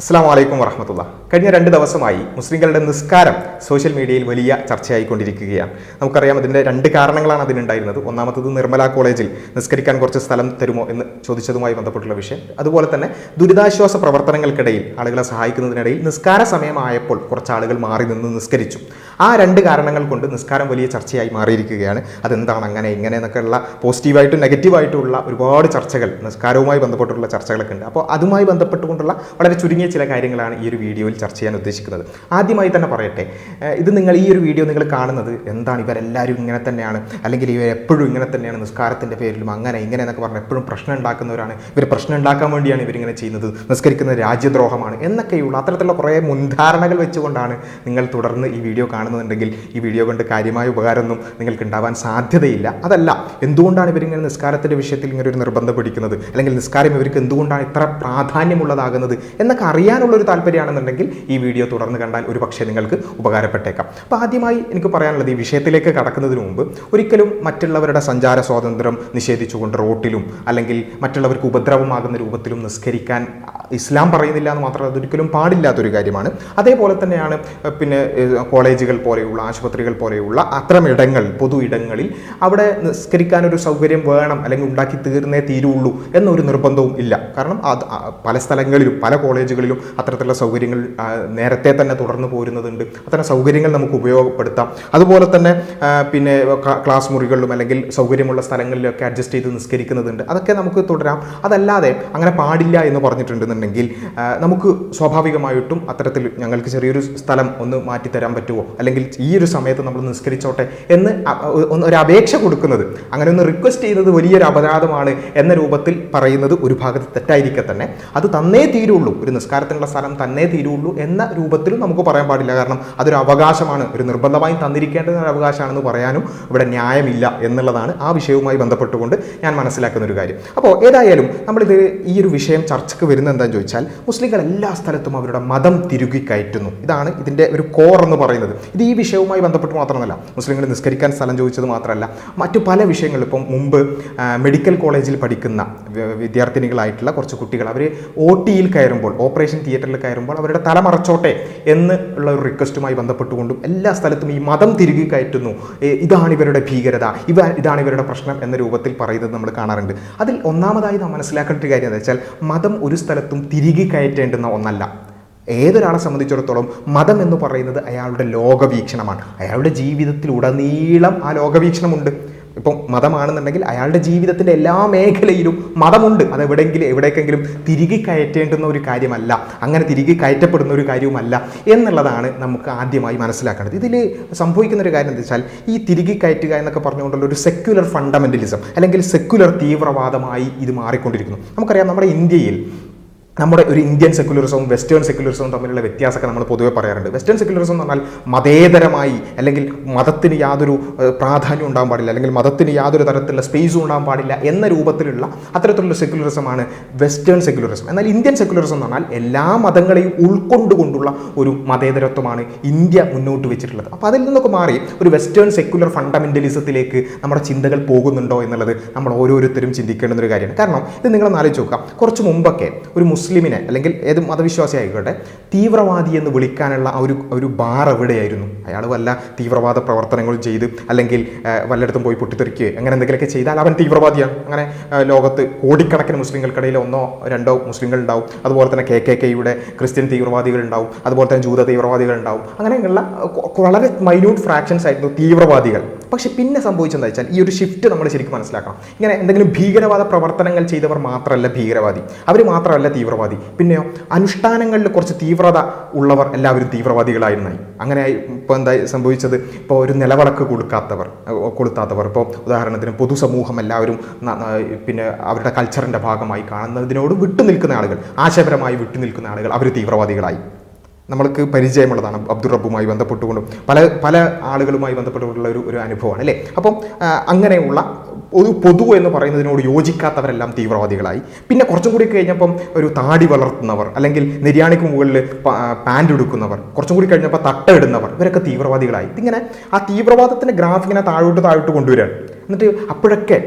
അസ്സാം വലൈക്കും വറഹമത്തുള്ള. കഴിഞ്ഞ രണ്ട് ദിവസമായി മുസ്ലിങ്ങളുടെ നിസ്കാരം സോഷ്യൽ മീഡിയയിൽ വലിയ ചർച്ചയായിക്കൊണ്ടിരിക്കുകയാണ്. നമുക്കറിയാം അതിന്റെ രണ്ട് കാരണങ്ങളാണ് അതിനുണ്ടായിരുന്നത്. ഒന്നാമത്തത് നിർമ്മല കോളേജിൽ നിസ്കരിക്കാൻ കുറച്ച് സ്ഥലം തരുമോ എന്ന് ചോദിച്ചതുമായി ബന്ധപ്പെട്ടുള്ള വിഷയം. അതുപോലെ തന്നെ ദുരിതാശ്വാസ പ്രവർത്തനങ്ങൾക്കിടയിൽ ആളുകളെ സഹായിക്കുന്നതിനിടയിൽ നിസ്കാര സമയമായപ്പോൾ കുറച്ച് ആളുകൾ മാറി നിന്ന് നിസ്കരിച്ചു. ആ രണ്ട് കാരണങ്ങൾ കൊണ്ട് നിസ്കാരം വലിയ ചർച്ചയായി മാറിയിരിക്കുകയാണ്. അതെന്താണ് അങ്ങനെ ഇങ്ങനെ എന്നൊക്കെയുള്ള പോസിറ്റീവായിട്ടും നെഗറ്റീവായിട്ടുള്ള ഒരുപാട് ചർച്ചകൾ നിസ്കാരവുമായി ബന്ധപ്പെട്ടുള്ള ചർച്ചകളൊക്കെ ഉണ്ട്. അപ്പോൾ അതുമായി ബന്ധപ്പെട്ടുകൊണ്ടുള്ള വളരെ ചുരുങ്ങിയ ചില കാര്യങ്ങളാണ് ഈ ഒരു വീഡിയോയിൽ ചർച്ച ചെയ്യാൻ ഉദ്ദേശിക്കുന്നത്. ആദ്യമായി തന്നെ പറയട്ടെ ഇത് നിങ്ങൾ ഈ ഒരു വീഡിയോ നിങ്ങൾ കാണുന്നത് എന്താണ്? ഇവരെല്ലാവരും ഇങ്ങനെ തന്നെയാണ്. അല്ലെങ്കിൽ ഇവർ എപ്പോഴും ഇങ്ങനെ തന്നെയാണ് നിസ്കാരത്തിന്റെ പേരിലും അങ്ങനെ ഇങ്ങനെ എന്നൊക്കെ പറഞ്ഞ് എപ്പോഴും പ്രശ്നം ഉണ്ടാക്കുന്നവരാണ്. ഇവർ പ്രശ്നം ഉണ്ടാക്കാൻ വേണ്ടിയാണ് ഇവരിങ്ങനെ ചെയ്യുന്നത്. നിസ്കരിക്കുന്നത് രാജ്യദ്രോഹമാണ് എന്നൊക്കെയുള്ള അത്തരത്തിലുള്ള കുറേ മുൻധാരണകൾ വെച്ചുകൊണ്ടാണ് നിങ്ങൾ തുടർന്ന് ഈ വീഡിയോ കാണുന്നുണ്ടെങ്കിൽ ഈ വീഡിയോ കൊണ്ട് കാര്യമായ ഉപകാരമൊന്നും നിങ്ങൾക്ക് ഉണ്ടാവാൻ സാധ്യതയില്ല. അതല്ല എന്തുകൊണ്ടാണ് ഇവരിങ്ങനെ നിസ്കാരത്തിന്റെ വിഷയത്തിൽ ഇങ്ങനെ ഒരു നിർബന്ധം പിടിക്കുന്നത്? അല്ലെങ്കിൽ നിസ്കാരം ഇവർക്ക് എന്തുകൊണ്ടാണ് ഇത്ര പ്രാധാന്യമുള്ളതാകുന്നത്? എന്നൊക്കെ അറിയാനുള്ളൊരു താല്പര്യമാണെന്നുണ്ടെങ്കിൽ ഈ വീഡിയോ തുടർന്ന് കണ്ടാൽ ഒരു പക്ഷേ നിങ്ങൾക്ക് ഉപകാരപ്പെട്ടേക്കാം. അപ്പോൾ ആദ്യമായി എനിക്ക് പറയാനുള്ളത് ഈ വിഷയത്തിലേക്ക് കടക്കുന്നതിന് മുമ്പ് ഒരിക്കലും മറ്റുള്ളവരുടെ സഞ്ചാര സ്വാതന്ത്ര്യം നിഷേധിച്ചുകൊണ്ട് റോട്ടിലും അല്ലെങ്കിൽ മറ്റുള്ളവർക്ക് ഉപദ്രവമാകുന്ന രൂപത്തിലും നിസ്കരിക്കാൻ ഇസ്ലാം പറയുന്നില്ല എന്ന് മാത്രമല്ല അതൊരിക്കലും പാടില്ലാത്തൊരു കാര്യമാണ്. അതേപോലെ തന്നെയാണ് പിന്നെ കോളേജുകൾ പോലെയുള്ള ആശുപത്രികൾ പോലെയുള്ള അത്തരം ഇടങ്ങൾ പൊതു ഇടങ്ങളിൽ അവിടെ നിസ്കരിക്കാൻ ഒരു സൗകര്യം വേണം അല്ലെങ്കിൽ ഉണ്ടാക്കി തീർന്നേ തീരുള്ളൂ എന്നൊരു നിർബന്ധവും ഇല്ല. കാരണം അത് പല സ്ഥലങ്ങളിലും പല കോളേജുകളിലും അത്തരത്തിലുള്ള സൗകര്യങ്ങൾ നേരത്തെ തന്നെ തുടർന്നു പോരുന്നതുണ്ട്. അത്തരം സൗകര്യങ്ങൾ നമുക്ക് ഉപയോഗപ്പെടുത്താം. അതുപോലെ തന്നെ പിന്നെ ക്ലാസ് മുറികളിലും അല്ലെങ്കിൽ സൗകര്യമുള്ള സ്ഥലങ്ങളിലൊക്കെ അഡ്ജസ്റ്റ് ചെയ്ത് നിസ്കരിക്കുന്നതുണ്ട്. അതൊക്കെ നമുക്ക് തുടരാം. അതല്ലാതെ അങ്ങനെ പാടില്ല എന്ന് പറഞ്ഞിട്ടുണ്ടെന്നുണ്ടെങ്കിൽ നമുക്ക് സ്വാഭാവികമായിട്ടും അത്തരത്തിൽ ഞങ്ങൾക്ക് ചെറിയൊരു സ്ഥലം ഒന്ന് മാറ്റിത്തരാൻ പറ്റുമോ? അല്ലെങ്കിൽ ഈ ഒരു സമയത്ത് നമ്മൾ നിസ്കരിച്ചോട്ടെ എന്ന് ഒരു അപേക്ഷ കൊടുക്കുന്നത് അങ്ങനെ ഒന്ന് റിക്വസ്റ്റ് ചെയ്യുന്നത് വലിയൊരു അപരാധമാണ് എന്ന രൂപത്തിൽ പറയുന്നത് ഒരു ഭാഗത്ത് തെറ്റായിരിക്കെ തന്നെ. അത് തന്നേ തീരുള്ളൂ. ഒരു നിസ്കാരത്തിനുള്ള സ്ഥലം തന്നേ തീരുള്ളൂ എന്ന രൂപത്തിലും നമുക്ക് പറയാൻ പാടില്ല. കാരണം അതൊരു അവകാശമാണ്. ഒരു നിർബന്ധമായും തന്നിരിക്കേണ്ട ഒരു അവകാശമാണെന്ന് പറയാനും ഇവിടെ ന്യായമില്ല എന്നുള്ളതാണ് ആ വിഷയവുമായി ബന്ധപ്പെട്ടുകൊണ്ട് ഞാൻ മനസ്സിലാക്കുന്ന ഒരു കാര്യം. അപ്പോൾ ഏതായാലും നമ്മളിത് ഈ ഒരു വിഷയം ചർച്ചയ്ക്ക് വരുന്നത് എന്താണെന്ന് ചോദിച്ചാൽ മുസ്ലിങ്ങൾ എല്ലാ സ്ഥലത്തും അവരുടെ മതം തിരുകി കയറ്റുന്നു. ഇതാണ് ഇതിന്റെ ഒരു കോർ എന്ന് പറയുന്നത്. ഇത് ഈ വിഷയവുമായി ബന്ധപ്പെട്ട് മാത്രമല്ല മുസ്ലിങ്ങൾ നിസ്കരിക്കാൻ സ്ഥലം ചോദിച്ചത് മാത്രമല്ല മറ്റു പല വിഷയങ്ങളും ഇപ്പം മുമ്പ് മെഡിക്കൽ കോളേജിൽ പഠിക്കുന്ന വിദ്യാർത്ഥിനികളായിട്ടുള്ള കുറച്ച് കുട്ടികൾ അവർ ഒ ടിയിൽ കയറുമ്പോൾ ഓപ്പറേഷൻ തിയേറ്ററിൽ കയറുമ്പോൾ അവരുടെ തല മറച്ചോട്ടെ എന്ന് ഉള്ള ഒരു റിക്വസ്റ്റുമായി ബന്ധപ്പെട്ടുകൊണ്ടും എല്ലാ സ്ഥലത്തും ഈ മതം തിരികെ കയറ്റുന്നു. ഇതാണ് ഇവരുടെ ഭീകരത. ഇവ ഇതാണ് ഇവരുടെ പ്രശ്നം എന്ന രൂപത്തിൽ പറയുന്നത് നമ്മൾ കാണാറുണ്ട്. അതിൽ ഒന്നാമതായി നാം മനസ്സിലാക്കേണ്ട ഒരു കാര്യം എന്താ വെച്ചാൽ മതം ഒരു സ്ഥലത്തും തിരികെ കയറ്റേണ്ടുന്ന ഒന്നല്ല. ഏതൊരാളെ സംബന്ധിച്ചിടത്തോളം മതം എന്ന് പറയുന്നത് അയാളുടെ ലോകവീക്ഷണമാണ്. അയാളുടെ ജീവിതത്തിൽ ഉടനീളം ആ ലോകവീക്ഷണമുണ്ട്. ഇപ്പം മതമാണെന്നുണ്ടെങ്കിൽ അയാളുടെ ജീവിതത്തിന്റെ എല്ലാ മേഖലയിലും മതമുണ്ട്. അത് എവിടെയെങ്കിലും എവിടേക്കെങ്കിലും തിരികെ കയറ്റേണ്ടുന്ന ഒരു കാര്യമല്ല. അങ്ങനെ തിരികെ കയറ്റപ്പെടുന്ന ഒരു കാര്യവുമല്ല എന്നുള്ളതാണ് നമുക്ക് ആദ്യമായി മനസ്സിലാക്കേണ്ടത്. ഇതിൽ സംഭവിക്കുന്ന ഒരു കാര്യം എന്താ വെച്ചാൽ ഈ തിരികെ കയറ്റുക എന്നൊക്കെ പറഞ്ഞുകൊണ്ടുള്ള ഒരു സെക്യുലർ ഫണ്ടമെന്റലിസം അല്ലെങ്കിൽ സെക്യുലർ തീവ്രവാദമായി ഇത് മാറിക്കൊണ്ടിരിക്കുന്നു. നമുക്കറിയാം നമ്മുടെ ഇന്ത്യയിൽ നമ്മുടെ ഒരു ഇന്ത്യൻ സെക്യുലറിസവും വെസ്റ്റേൺ സെക്യുലറിസവും തമ്മിലുള്ള വ്യത്യാസമൊക്കെ നമ്മൾ പൊതുവെ പറയാറുണ്ട്. വെസ്റ്റേൺ സെക്യുലറിസം എന്ന് പറഞ്ഞാൽ മതേതരമായി അല്ലെങ്കിൽ മതത്തിന് യാതൊരു പ്രാധാന്യം ഉണ്ടാകാൻ പാടില്ല അല്ലെങ്കിൽ മതത്തിന് യാതൊരു തരത്തിലുള്ള സ്പേസും ഉണ്ടാകാൻ പാടില്ല എന്ന രൂപത്തിലുള്ള അത്തരത്തിലുള്ള സെക്യുലറിസമാണ് വെസ്റ്റേൺ സെക്യുലറിസം എന്നാൽ ഇന്ത്യൻ സെക്യുലറിസം എന്ന് പറഞ്ഞാൽ എല്ലാ മതങ്ങളെയും ഉൾക്കൊണ്ടുകൊണ്ടുള്ള ഒരു മതേതരത്വമാണ് ഇന്ത്യ മുന്നോട്ട് വെച്ചിട്ടുള്ളത്. അപ്പോൾ അതിൽ നിന്നൊക്കെ മാറി ഒരു വെസ്റ്റേൺ സെക്യുലർ ഫണ്ടമെന്റലിസത്തിലേക്ക് നമ്മുടെ ചിന്തകൾ പോകുന്നുണ്ടോ എന്നുള്ളത് നമ്മൾ ഓരോരുത്തരും ചിന്തിക്കേണ്ടുന്ന ഒരു കാര്യമാണ്. കാരണം ഇത് നിങ്ങളൊന്ന് ആലോചിച്ച് നോക്കാം കുറച്ച് മുമ്പൊക്കെ ഒരു മുസ്ലിമിനെ അല്ലെങ്കിൽ ഏത് മതവിശ്വാസി ആയിക്കോട്ടെ തീവ്രവാദി എന്ന് വിളിക്കാനുള്ള ഒരു ഒരു ബാർ എവിടെയായിരുന്നു? അയാൾ വല്ല തീവ്രവാദ പ്രവർത്തനങ്ങൾ ചെയ്ത് അല്ലെങ്കിൽ വല്ലയിടത്തും പോയി പൊട്ടിത്തെറിക്കുകയോ അങ്ങനെ എന്തെങ്കിലുമൊക്കെ ചെയ്താൽ അവൻ തീവ്രവാദിയാണ് അങ്ങനെ ലോകത്ത് കോടിക്കണക്കിന് മുസ്ലിങ്ങൾക്കിടയിൽ ഒന്നോ രണ്ടോ മുസ്ലിങ്ങൾ ഉണ്ടാവും അതുപോലെ തന്നെ കെ കെ കെയുടെ ക്രിസ്ത്യൻ തീവ്രവാദികൾ ഉണ്ടാവും അതുപോലെ തന്നെ ജൂത തീവ്രവാദികൾ ഉണ്ടാവും അങ്ങനെയുള്ള വളരെ മൈന്യൂട്ട് ഫ്രാക്ഷൻസ് ആയിരുന്നു തീവ്രവാദികൾ. പക്ഷെ പിന്നെ സംഭവിച്ചെന്താ വെച്ചാൽ ഈ ഒരു ഷിഫ്റ്റ് നമ്മൾ ശരിക്കും മനസ്സിലാക്കണം. ഇങ്ങനെ എന്തെങ്കിലും ഭീകരവാദ പ്രവർത്തനങ്ങൾ ചെയ്തവർ മാത്രമല്ല ഭീകരവാദി. അവർ മാത്രമല്ല തീവ്രവാദി. പിന്നെയോ അനുഷ്ഠാനങ്ങളിൽ കുറച്ച് തീവ്രത ഉള്ളവർ എല്ലാവരും തീവ്രവാദികളായിരുന്നായി. അങ്ങനെ ഇപ്പോൾ എന്താ സംഭവിച്ചത്? ഇപ്പോൾ ഒരു നിലവിളക്ക് കൊടുക്കാത്തവർ കൊടുത്താത്തവർ ഇപ്പോൾ ഉദാഹരണത്തിന് പൊതുസമൂഹം എല്ലാവരും പിന്നെ അവരുടെ കൾച്ചറിന്റെ ഭാഗമായി കാണുന്നതിനോട് വിട്ടുനിൽക്കുന്ന ആളുകൾ ആശയപരമായി വിട്ടുനിൽക്കുന്ന ആളുകൾ അവർ തീവ്രവാദികളായി. നമ്മൾക്ക് പരിചയമുള്ളതാണ് അബ്ദുൾ റബ്ബുമായി ബന്ധപ്പെട്ടുകൊണ്ടും പല പല ആളുകളുമായി ബന്ധപ്പെട്ടുകൊണ്ടുള്ള ഒരു ഒരു അനുഭവമാണ് അല്ലേ? അപ്പം അങ്ങനെയുള്ള ഒരു പൊതു എന്ന് പറയുന്നതിനോട് യോജിക്കാത്തവരെല്ലാം തീവ്രവാദികളായി. പിന്നെ കുറച്ചും കൂടി കഴിഞ്ഞപ്പം ഒരു താടി വളർത്തുന്നവർ അല്ലെങ്കിൽ നിര്യാണിക്ക് മുകളിൽ പാന്റ് എടുക്കുന്നവർ കുറച്ചും കൂടി കഴിഞ്ഞപ്പോൾ തട്ട ഇടുന്നവർ ഇവരൊക്കെ തീവ്രവാദികളായി. ഇതിങ്ങനെ ആ തീവ്രവാദത്തിന്റെ ഗ്രാഫ് ഇങ്ങനെ താഴോട്ട് താഴോട്ട് കൊണ്ടുവരികയാണ്. എന്നിട്ട് അപ്പോഴൊക്കെ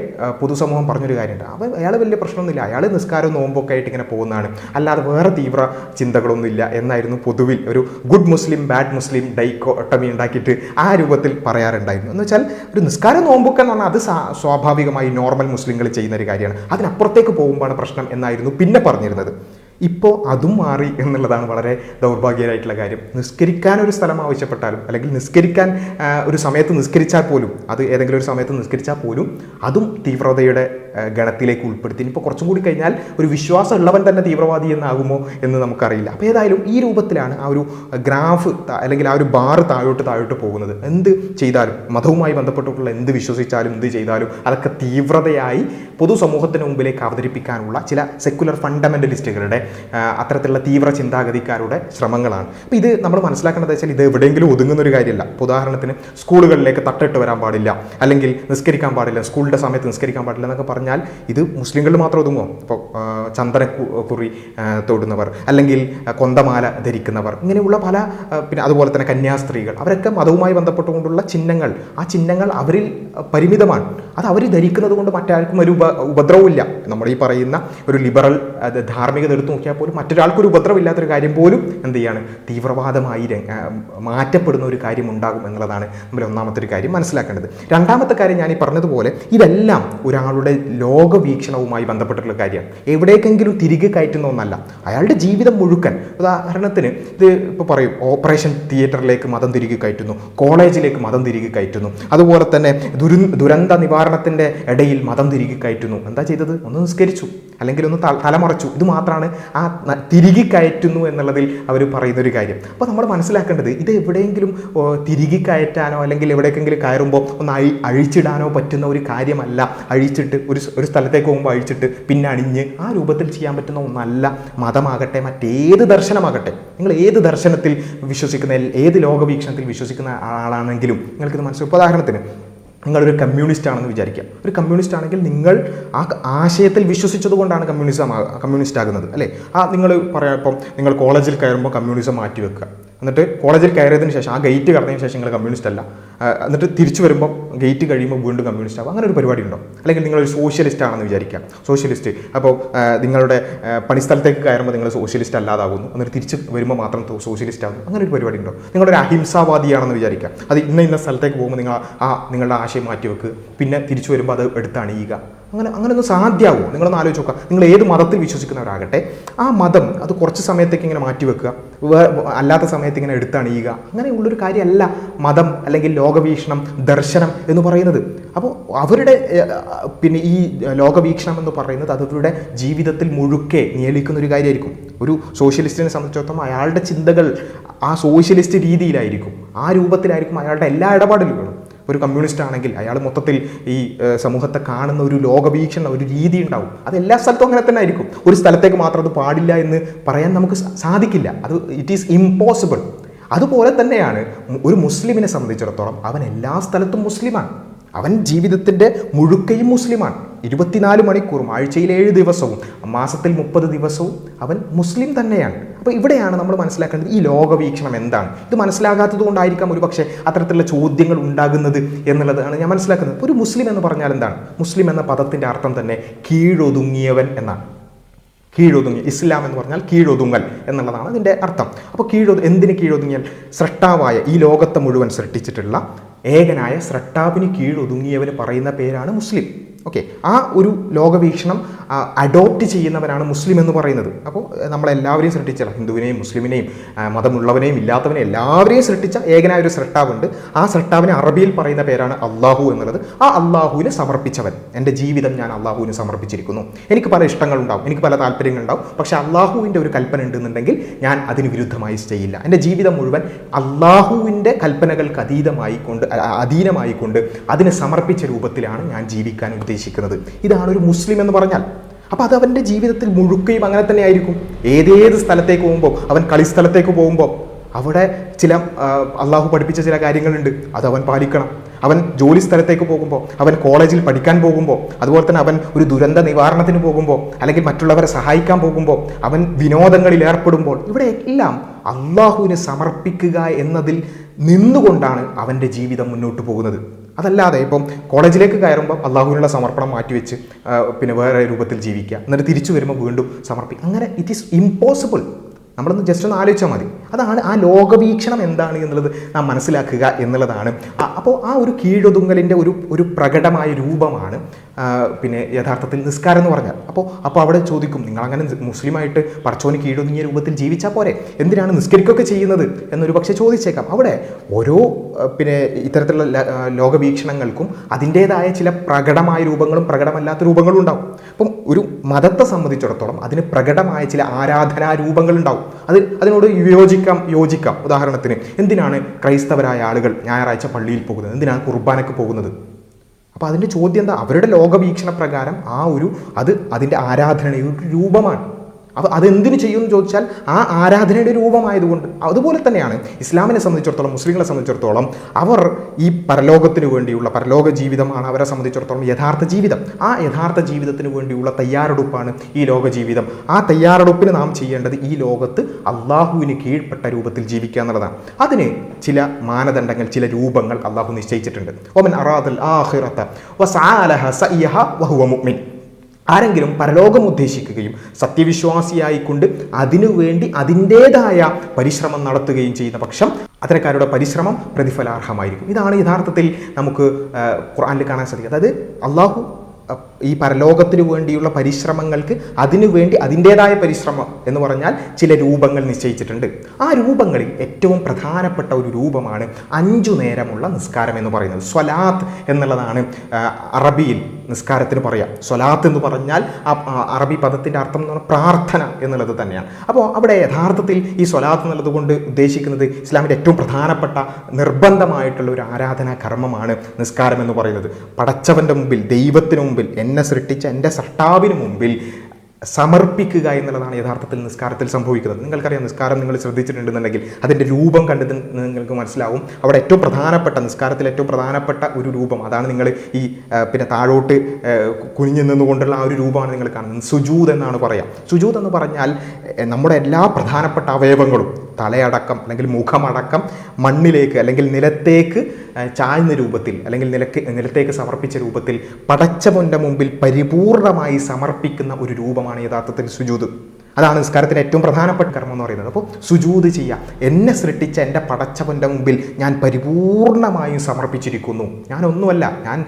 പൊതുസമൂഹം പറഞ്ഞൊരു കാര്യമുണ്ട്. അവ അയാൾ വലിയ പ്രശ്നമൊന്നുമില്ല. അയാൾ നിസ്കാരം നോമ്പൊക്കെ ആയിട്ട് ഇങ്ങനെ പോകുന്നതാണ്. അല്ലാതെ വേറെ തീവ്ര ചിന്തകളൊന്നുമില്ല എന്നായിരുന്നു പൊതുവിൽ ഒരു good Muslim bad Muslim dichotomy ഉണ്ടാക്കിയിട്ട് ആ രൂപത്തിൽ പറയാറുണ്ടായിരുന്നു. എന്ന് വെച്ചാൽ ഒരു നിസ്കാരം നോമ്പൊക്കെ എന്ന് പറഞ്ഞാൽ അത് സ്വാഭാവികമായി നോർമൽ മുസ്ലിങ്ങൾ ചെയ്യുന്ന ഒരു കാര്യമാണ്. അതിനപ്പുറത്തേക്ക് പോകുമ്പോഴാണ് പ്രശ്നം എന്നായിരുന്നു പിന്നെ പറഞ്ഞിരുന്നത്. ഇപ്പോൾ അതും മാറി എന്നുള്ളതാണ് വളരെ ദൗർഭാഗ്യകരമായിട്ടുള്ള കാര്യം. നിസ്കരിക്കാൻ ഒരു സ്ഥലം ആവശ്യപ്പെട്ടാലും അല്ലെങ്കിൽ നിസ്കരിക്കാൻ ഒരു സമയത്ത് നിസ്കരിച്ചാൽ പോലും അത് ഏതെങ്കിലും ഒരു സമയത്ത് നിസ്കരിച്ചാൽ പോലും അതും തീവ്രതയുടെ ഗണത്തിലേക്ക് ഉൾപ്പെടുത്തി. ഇനിയിപ്പോൾ കുറച്ചും കൂടി കഴിഞ്ഞാൽ ഒരു വിശ്വാസം ഉള്ളവൻ തന്നെ തീവ്രവാദി എന്നാകുമോ എന്ന് നമുക്കറിയില്ല. അപ്പോൾ ഏതായാലും ഈ രൂപത്തിലാണ് ആ ഒരു ഗ്രാഫ് അല്ലെങ്കിൽ ആ ഒരു ബാറ് താഴോട്ട് താഴോട്ട് പോകുന്നത്. എന്ത് ചെയ്താലും മതവുമായി ബന്ധപ്പെട്ടിട്ടുള്ള എന്ത് വിശ്വസിച്ചാലും എന്ത് ചെയ്താലും അതൊക്കെ തീവ്രതയായി പൊതുസമൂഹത്തിന് മുമ്പിലേക്ക് അവതരിപ്പിക്കാനുള്ള ചില സെക്കുലർ ഫണ്ടമെന്റലിസ്റ്റുകളുടെ അത്തരത്തിലുള്ള തീവ്ര ചിന്താഗതിക്കാരുടെ ശ്രമങ്ങളാണ്. അപ്പോൾ ഇത് നമ്മൾ മനസ്സിലാക്കേണ്ടത് വെച്ചാൽ ഇത് എവിടെയെങ്കിലും ഒതുങ്ങുന്ന ഒരു കാര്യമല്ല ഉദാഹരണത്തിന് സ്കൂളുകളിലേക്ക് തട്ടിട്ട് വരാൻ പാടില്ല. അല്ലെങ്കിൽ നിസ്കരിക്കാൻ പാടില്ല. സ്കൂളിന്റെ സമയത്ത് നിസ്കരിക്കാൻ പാടില്ല എന്നൊക്കെ പറഞ്ഞാൽ ഇത് മുസ്ലിങ്ങളിൽ മാത്രം ഒതുങ്ങുമോ ഇപ്പോൾ ചന്ദന കുറി തൊടുന്നവർ അല്ലെങ്കിൽ കൊന്തമാല ധരിക്കുന്നവർ ഇങ്ങനെയുള്ള പല പിന്നെ അതുപോലെ തന്നെ കന്യാസ്ത്രീകൾ അവരൊക്കെ മതവുമായി ബന്ധപ്പെട്ടുകൊണ്ടുള്ള ചിഹ്നങ്ങൾ ആ ചിഹ്നങ്ങൾ അവരിൽ പരിമിതമാണ്. അത് അവർ ധരിക്കുന്നത് കൊണ്ട് മറ്റാർക്കും ഒരു ഉപ ഉപദ്രവമില്ല നമ്മൾ ഈ പറയുന്ന ഒരു ലിബറൽ ധാർമ്മികത എടുത്തു നോക്കിയാൽ പോലും മറ്റൊരാൾക്കൊരു ഉപദ്രവമില്ലാത്തൊരു കാര്യം പോലും എന്ത് ചെയ്യാണ്? തീവ്രവാദമായി മാറ്റപ്പെടുന്ന ഒരു കാര്യം ഉണ്ടാകും എന്നുള്ളതാണ് നമ്മൾ ഒന്നാമത്തെ ഒരു കാര്യം മനസ്സിലാക്കേണ്ടത്. രണ്ടാമത്തെ കാര്യം ഞാൻ ഈ പറഞ്ഞതുപോലെ ഇതെല്ലാം ഒരാളുടെ ലോകവീക്ഷണവുമായി ബന്ധപ്പെട്ടിട്ടുള്ള കാര്യമാണ് എവിടേക്കെങ്കിലും തിരികെ കയറ്റുന്ന ഒന്നല്ല. അയാളുടെ ജീവിതം മുഴുക്കൻ. ഉദാഹരണത്തിന് ഇത് ഇപ്പോൾ പറയും ഓപ്പറേഷൻ തിയേറ്ററിലേക്ക് മതം തിരികെ കയറ്റുന്നു കോളേജിലേക്ക് മതം തിരികെ കയറ്റുന്നു. അതുപോലെ തന്നെ ദുരു ദുരന്ത നിവാരണത്തിന്റെ ഇടയിൽ മതം തിരികെ കയറ്റുന്നു. എന്താ ചെയ്തത്? ഒന്ന് നിസ്കരിച്ചു. അല്ലെങ്കിൽ ഒന്ന് തലമറച്ചു. ഇത് മാത്രമാണ് ആ തിരികെ കയറ്റുന്നു എന്നുള്ളതിൽ അവർ പറയുന്ന ഒരു കാര്യം. അപ്പോൾ നമ്മൾ മനസ്സിലാക്കേണ്ടത് ഇത് എവിടെയെങ്കിലും തിരികെ കയറ്റാനോ അല്ലെങ്കിൽ എവിടേക്കെങ്കിലും കയറുമ്പോൾ ഒന്ന് അഴി അഴിച്ചിടാനോ പറ്റുന്ന ഒരു കാര്യമല്ല. അഴിച്ചിട്ട് ഒരു ഒരു സ്ഥലത്തേക്ക് പോകുമ്പോൾ അഴിച്ചിട്ട് പിന്നെ അണിഞ്ഞ് ആ രൂപത്തിൽ ചെയ്യാൻ പറ്റുന്ന ഒന്നല്ല മതമാകട്ടെ മറ്റേത് ദർശനമാകട്ടെ. നിങ്ങൾ ഏത് ദർശനത്തിൽ വിശ്വസിക്കുന്ന ഏത് ലോകവീക്ഷണത്തിൽ വിശ്വസിക്കുന്ന ആളാണെങ്കിലും നിങ്ങൾക്കിത് മനസ്സിലാക്കും ഉദാഹരണത്തിന് നിങ്ങളൊരു കമ്മ്യൂണിസ്റ്റ് ആണെന്ന് വിചാരിക്കുക. ഒരു കമ്മ്യൂണിസ്റ്റ് ആണെങ്കിൽ നിങ്ങൾ ആ ആശയത്തിൽ വിശ്വസിച്ചത് കൊണ്ടാണ് കമ്മ്യൂണിസം കമ്മ്യൂണിസ്റ്റ് ആകുന്നത് അല്ലേ? ആ നിങ്ങൾ പറയാം ഇപ്പം നിങ്ങൾ കോളേജിൽ കയറുമ്പോൾ കമ്മ്യൂണിസം മാറ്റി വെക്കുക എന്നിട്ട് കോളേജിൽ കയറിയതിന് ശേഷം ആ ഗേറ്റ് കടന്നതിന് ശേഷം നിങ്ങൾ കമ്മ്യൂണിസ്റ്റ് അല്ല. എന്നിട്ട് തിരിച്ചു വരുമ്പോൾ ഗേറ്റ് കഴിയുമ്പോൾ വീണ്ടും കമ്മ്യൂണിസ്റ്റ് ആവും. അങ്ങനെ ഒരു പരിപാടി ഉണ്ടോ അല്ലെങ്കിൽ നിങ്ങളൊരു സോഷ്യലിസ്റ്റ് ആണെന്ന് വിചാരിക്കാം സോഷ്യലിസ്റ്റ് അപ്പോൾ നിങ്ങളുടെ പണിസ്ഥലത്തേക്ക് കയറുമ്പോൾ നിങ്ങൾ സോഷ്യലിസ്റ്റ് അല്ലാതാകുന്നു. എന്നിട്ട് തിരിച്ച് വരുമ്പോൾ മാത്രം സോഷ്യലിസ്റ്റ് ആകുന്നു. അങ്ങനെ ഒരു പരിപാടി ഉണ്ടോ നിങ്ങളൊരു അഹിംസാവാദിയാണെന്ന് വിചാരിക്കാം അത് ഇന്ന ഇന്ന സ്ഥലത്തേക്ക് പോകുമ്പോൾ നിങ്ങൾ ആ നിങ്ങളുടെ ആശയം മാറ്റി വെക്കുക പിന്നെ തിരിച്ചു വരുമ്പോൾ അത് എടുത്ത് അണിയുക. അങ്ങനെ അങ്ങനെയൊന്നും ഒന്ന് സാധ്യമാവുമോ നിങ്ങളൊന്ന് ആലോചിച്ച് നോക്കുക. നിങ്ങൾ ഏത് മതത്തിൽ വിശ്വസിക്കുന്നവരാകട്ടെ ആ മതം അത് കുറച്ച് സമയത്തേക്ക് ഇങ്ങനെ മാറ്റി വെക്കുക. അല്ലാത്ത സമയത്ത് ഇങ്ങനെ എടുത്തണിയുക അങ്ങനെയുള്ളൊരു കാര്യമല്ല മതം അല്ലെങ്കിൽ ലോകവീക്ഷണം ദർശനം എന്ന് പറയുന്നത്. അപ്പോൾ അവരുടെ പിന്നെ ഈ ലോകവീക്ഷണം എന്ന് പറയുന്നത് അതവരുടെ ജീവിതത്തിൽ മുഴുക്കെ നിയലിക്കുന്ന ഒരു കാര്യമായിരിക്കും ഒരു സോഷ്യലിസ്റ്റിനെ സംബന്ധിച്ചിടത്തോളം അയാളുടെ ചിന്തകൾ ആ സോഷ്യലിസ്റ്റ് രീതിയിലായിരിക്കും. ആ രൂപത്തിലായിരിക്കും അയാളുടെ എല്ലാ ഇടപാടുകളും. ഒരു കമ്മ്യൂണിസ്റ്റ് ആണെങ്കിൽ അയാൾ മൊത്തത്തിൽ ഈ സമൂഹത്തെ കാണുന്ന ഒരു ലോകവീക്ഷണം ഒരു രീതി ഉണ്ടാവും. അത് എല്ലാ സ്ഥലത്തും അങ്ങനെ തന്നെ ആയിരിക്കും. ഒരു സ്ഥലത്തേക്ക് മാത്രം അത് പാടില്ല എന്ന് പറയാൻ നമുക്ക് സാധിക്കില്ല. അത് ഇറ്റ് ഈസ് ഇമ്പോസിബിൾ അതുപോലെ തന്നെയാണ് ഒരു മുസ്ലിമിനെ സംബന്ധിച്ചിടത്തോളം അവൻ എല്ലാ സ്ഥലത്തും മുസ്ലിമാണ്. അവൻ ജീവിതത്തിന്റെ മുഴുക്കയും മുസ്ലിമാണ്. ഇരുപത്തിനാല് മണിക്കൂറും ആഴ്ചയിൽ ഏഴ് ദിവസവും മാസത്തിൽ മുപ്പത് ദിവസവും അവൻ മുസ്ലിം തന്നെയാണ്. അപ്പോൾ ഇവിടെയാണ് നമ്മൾ മനസ്സിലാക്കേണ്ടത് ഈ ലോകവീക്ഷണം എന്താണ്? ഇത് മനസ്സിലാകാത്തത് കൊണ്ടായിരിക്കാം ഒരു പക്ഷേ അത്തരത്തിലുള്ള ചോദ്യങ്ങൾ ഉണ്ടാകുന്നത് എന്നുള്ളതാണ് ഞാൻ മനസ്സിലാക്കുന്നത്. ഒരു മുസ്ലിം എന്ന് പറഞ്ഞാൽ എന്താണ്? മുസ്ലിം എന്ന പദത്തിന്റെ അർത്ഥം തന്നെ കീഴൊതുങ്ങിയവൻ എന്നാണ്. കീഴൊതുങ്ങി ഇസ്ലാം എന്ന് പറഞ്ഞാൽ കീഴൊതുങ്ങൽ എന്നുള്ളതാണ് അതിന്റെ അർത്ഥം. അപ്പോൾ കീഴൊതു എന്തിന് കീഴൊതുങ്ങിയാൽ? സൃഷ്ടാവായ ഈ ലോകത്തെ മുഴുവൻ സൃഷ്ടിച്ചിട്ടുള്ള ഏകനായ സ്രഷ്ടാവിന് കീഴൊതുങ്ങിയവന് പറയുന്ന പേരാണ് മുസ്ലിം. ഓക്കെ ആ ഒരു ലോകവീക്ഷണം അഡോപ്റ്റ് ചെയ്യുന്നവരാണ് മുസ്ലിം എന്ന് പറയുന്നത്. അപ്പോൾ നമ്മളെല്ലാവരെയും സൃഷ്ടിച്ചല്ല ഹിന്ദുവിനെയും മുസ്ലിമിനെയും മതമുള്ളവനെയും ഇല്ലാത്തവനെയും എല്ലാവരെയും സൃഷ്ടിച്ച ഏകനായ ഒരു സൃഷ്ടാവുണ്ട്. ആ സൃഷ്ടാവിനെ അറബിയിൽ പറയുന്ന പേരാണ് അള്ളാഹു എന്നുള്ളത്. ആ അള്ളാഹുവിന് സമർപ്പിച്ചവൻ എന്റെ ജീവിതം ഞാൻ അള്ളാഹുവിന് സമർപ്പിച്ചിരിക്കുന്നു. എനിക്ക് പല ഇഷ്ടങ്ങളുണ്ടാവും എനിക്ക് പല താല്പര്യങ്ങളുണ്ടാവും പക്ഷേ അള്ളാഹുവിന്റെ ഒരു കൽപ്പന ഉണ്ടെന്നുണ്ടെങ്കിൽ ഞാൻ അതിന് വിരുദ്ധമായി ചെയ്യില്ല. എന്റെ ജീവിതം മുഴുവൻ അള്ളാഹുവിന്റെ കൽപ്പനകൾക്ക് അതീതമായി കൊണ്ട് കൊണ്ട് അതിനെ സമർപ്പിച്ച രൂപത്തിലാണ് ഞാൻ ജീവിക്കാൻ ഉദ്ദേശിക്കുന്നത് ഇതാണ് ഒരു മുസ്ലിം എന്ന് പറഞ്ഞാൽ. അപ്പോൾ അത് അവന്റെ ജീവിതത്തിൽ മുഴുക്കുകയും അങ്ങനെ തന്നെ ആയിരിക്കും. ഏതേത് സ്ഥലത്തേക്ക് പോകുമ്പോൾ അവൻ കളിസ്ഥലത്തേക്ക് പോകുമ്പോൾ അവിടെ ചില അള്ളാഹു പഠിപ്പിച്ച ചില കാര്യങ്ങളുണ്ട്. അത് അവൻ പാലിക്കണം. അവൻ ജോലി സ്ഥലത്തേക്ക് പോകുമ്പോൾ അവൻ കോളേജിൽ പഠിക്കാൻ പോകുമ്പോൾ അതുപോലെ തന്നെ അവൻ ഒരു ദുരന്ത നിവാരണത്തിന് പോകുമ്പോൾ അല്ലെങ്കിൽ മറ്റുള്ളവരെ സഹായിക്കാൻ പോകുമ്പോൾ അവൻ വിനോദങ്ങളിൽ ഏർപ്പെടുമ്പോൾ ഇവിടെ എല്ലാം അള്ളാഹുവിന് സമർപ്പിക്കുക എന്നതിൽ നിന്നുകൊണ്ടാണ് അവന്റെ ജീവിതം മുന്നോട്ട് പോകുന്നത്. അതല്ലാതെ ഇപ്പം കോളേജിലേക്ക് കയറുമ്പോൾ അള്ളാഹുവിനുള്ള സമർപ്പണം മാറ്റിവെച്ച് പിന്നെ വേറെ രൂപത്തിൽ ജീവിക്കുക എന്നിട്ട് തിരിച്ചു വരുമ്പോൾ വീണ്ടും സമർപ്പിക്കുക അങ്ങനെ ഇറ്റ് ഈസ് ഇമ്പോസിബിൾ നമ്മളൊന്ന് ജസ്റ്റ് ഒന്ന് ആലോചിച്ചാൽ മതി. അതാണ് ആ ലോകവീക്ഷണം എന്താണ് എന്നുള്ളത് നാം മനസ്സിലാക്കുക എന്നുള്ളതാണ്. അപ്പോൾ ആ ഒരു കീഴൊതുങ്ങലിന്റെ ഒരു ഒരു പ്രകടമായ രൂപമാണ് പിന്നെ യഥാർത്ഥത്തിൽ നിസ്കാരം എന്ന് പറഞ്ഞാൽ. അപ്പോൾ അപ്പോൾ അവിടെ ചോദിക്കും നിങ്ങൾ അങ്ങനെ മുസ്ലിമായിട്ട് പടച്ചോന് കീഴൊതുങ്ങിയ രൂപത്തിൽ ജീവിച്ചാൽ പോരെ? എന്തിനാണ് നിസ്കരിക്കുകയൊക്കെ ചെയ്യുന്നത്? എന്നൊരു പക്ഷേ ചോദിച്ചേക്കാം. അവിടെ ഓരോ പിന്നെ ഇത്തരത്തിലുള്ള ലോകവീക്ഷണങ്ങൾക്കും അതിന്റേതായ ചില പ്രകടമായ രൂപങ്ങളും പ്രകടമല്ലാത്ത രൂപങ്ങളും ഉണ്ടാവും. അപ്പം ഒരു മതത്തെ സംബന്ധിച്ചിടത്തോളം അതിന് പ്രകടമായ ചില ആരാധനാ രൂപങ്ങൾ ഉണ്ടാവും അത് അതിനോട് യോജിക്കാം യോജിക്കാം. ഉദാഹരണത്തിന് എന്തിനാണ് ക്രൈസ്തവരായ ആളുകൾ ഞായറാഴ്ച പള്ളിയിൽ പോകുന്നത്? എന്തിനാണ് കുർബാനക്ക് പോകുന്നത്? അപ്പോൾ അതിന്റെ ചോദ്യം എന്താ? അവരുടെ ലോകവീക്ഷണ പ്രകാരം ആ ഒരു അത് അതിന്റെ ആരാധനയുടെ രൂപമാണ്. അപ്പോൾ അതെന്തിനു ചെയ്യുമെന്ന് ചോദിച്ചാൽ ആ ആരാധനയുടെ രൂപമായതുകൊണ്ട്. അതുപോലെ തന്നെയാണ് ഇസ്ലാമിനെ സംബന്ധിച്ചിടത്തോളം മുസ്ലിങ്ങളെ സംബന്ധിച്ചിടത്തോളം അവർ ഈ പരലോകത്തിനു വേണ്ടിയുള്ള പരലോക ജീവിതമാണ് അവരെ സംബന്ധിച്ചിടത്തോളം യഥാർത്ഥ ജീവിതം. ആ യഥാർത്ഥ ജീവിതത്തിന് വേണ്ടിയുള്ള തയ്യാറെടുപ്പാണ് ഈ ലോക ജീവിതം. ആ തയ്യാറെടുപ്പിന് നാം ചെയ്യേണ്ടത് ഈ ലോകത്ത് അള്ളാഹുവിന് കീഴ്പ്പെട്ട രൂപത്തിൽ ജീവിക്കുക എന്നുള്ളതാണ്. അതിന് ചില മാനദണ്ഡങ്ങൾ ചില രൂപങ്ങൾ അള്ളാഹു നിശ്ചയിച്ചിട്ടുണ്ട്. ഒമൻ അറാദൽ ആഖിറത വസആലഹ സയ്യഹ വഹുവ മുഅ്മിൻ. ആരെങ്കിലും പരലോകം ഉദ്ദേശിക്കുകയും സത്യവിശ്വാസിയായിക്കൊണ്ട് അതിനുവേണ്ടി അതിന്റേതായ പരിശ്രമം നടത്തുകയും ചെയ്യുന്ന പക്ഷം അത്തരക്കാരുടെ പരിശ്രമം പ്രതിഫലാർഹമായിരിക്കും. ഇതാണ് യഥാർത്ഥത്തിൽ നമുക്ക് ഖുർആാനിൽ കാണാൻ സാധിക്കുക. അതായത് അള്ളാഹു ഈ പരലോകത്തിന് വേണ്ടിയുള്ള പരിശ്രമങ്ങൾക്ക് അതിനുവേണ്ടി അതിന്റേതായ പരിശ്രമം എന്ന് പറഞ്ഞാൽ ചില രൂപങ്ങൾ നിശ്ചയിച്ചിട്ടുണ്ട്. ആ രൂപങ്ങളിൽ ഏറ്റവും പ്രധാനപ്പെട്ട ഒരു രൂപമാണ് അഞ്ചു നേരമുള്ള നിസ്കാരം എന്ന് പറയുന്നത്. സ്വലാത്ത് എന്നുള്ളതാണ് അറബിയിൽ നിസ്കാരത്തിന് പറയാം. സ്വലാത്ത് എന്ന് പറഞ്ഞാൽ ആ അറബി പദത്തിന്റെ അർത്ഥം എന്ന് പറഞ്ഞാൽ പ്രാർത്ഥന എന്നുള്ളത് തന്നെയാണ്. അപ്പോൾ അവിടെ യഥാർത്ഥത്തിൽ ഈ സ്വലാത്ത് എന്നുള്ളത് കൊണ്ട് ഉദ്ദേശിക്കുന്നത് ഇസ്ലാമിന്റെ ഏറ്റവും പ്രധാനപ്പെട്ട നിർബന്ധമായിട്ടുള്ള ഒരു ആരാധനാ കർമ്മമാണ് നിസ്കാരം എന്ന് പറയുന്നത്. പടച്ചവന്റെ മുമ്പിൽ ദൈവത്തിന് മുമ്പിൽ എന്നെ സൃഷ്ടിച്ച എന്റെ സൃഷ്ടാവിന് മുമ്പിൽ സമർപ്പിക്കുക എന്നുള്ളതാണ് യഥാർത്ഥത്തിൽ നിസ്കാരത്തിൽ സംഭവിക്കുന്നത്. നിങ്ങൾക്കറിയാം നിസ്കാരം നിങ്ങൾ ശ്രദ്ധിച്ചിട്ടുണ്ടെന്നുണ്ടെങ്കിൽ അതിന്റെ രൂപം കണ്ടത് നിങ്ങൾക്ക് മനസ്സിലാവും. അവിടെ ഏറ്റവും പ്രധാനപ്പെട്ട നിസ്കാരത്തിൽ ഏറ്റവും പ്രധാനപ്പെട്ട ഒരു രൂപം അതാണ് നിങ്ങൾ ഈ പിന്നെ താഴോട്ട് കുനിഞ്ഞു നിന്നുകൊണ്ടുള്ള ആ ഒരു രൂപമാണ് നിങ്ങൾ കാണുന്നത്. സുജൂത് എന്നാണ് പറയാം. സുജൂത് എന്ന് പറഞ്ഞാൽ നമ്മുടെ എല്ലാ പ്രധാനപ്പെട്ട അവയവങ്ങളും തലയടക്കം അല്ലെങ്കിൽ മുഖമടക്കം മണ്ണിലേക്ക് അല്ലെങ്കിൽ നിലത്തേക്ക് ചായുന്ന രൂപത്തിൽ അല്ലെങ്കിൽ നിലയ്ക്ക് നിലത്തേക്ക് സമർപ്പിച്ച രൂപത്തിൽ പടച്ചവന്റെ മുമ്പിൽ പരിപൂർണമായി സമർപ്പിക്കുന്ന ഒരു രൂപമാണ് യഥാർത്ഥത്തിൽ സുജൂത്. അതാണ് നിസ്കാരത്തിന് ഏറ്റവും പ്രധാനപ്പെട്ട കർമ്മം എന്ന് പറയുന്നത്. അപ്പോൾ സുജൂത് ചെയ്യുക. എന്നെ സൃഷ്ടിച്ച എന്റെ പടച്ചവന്റെ മുമ്പിൽ ഞാൻ പരിപൂർണമായും സമർപ്പിച്ചിരിക്കുന്നു. ഞാനൊന്നുമല്ല ഞാൻ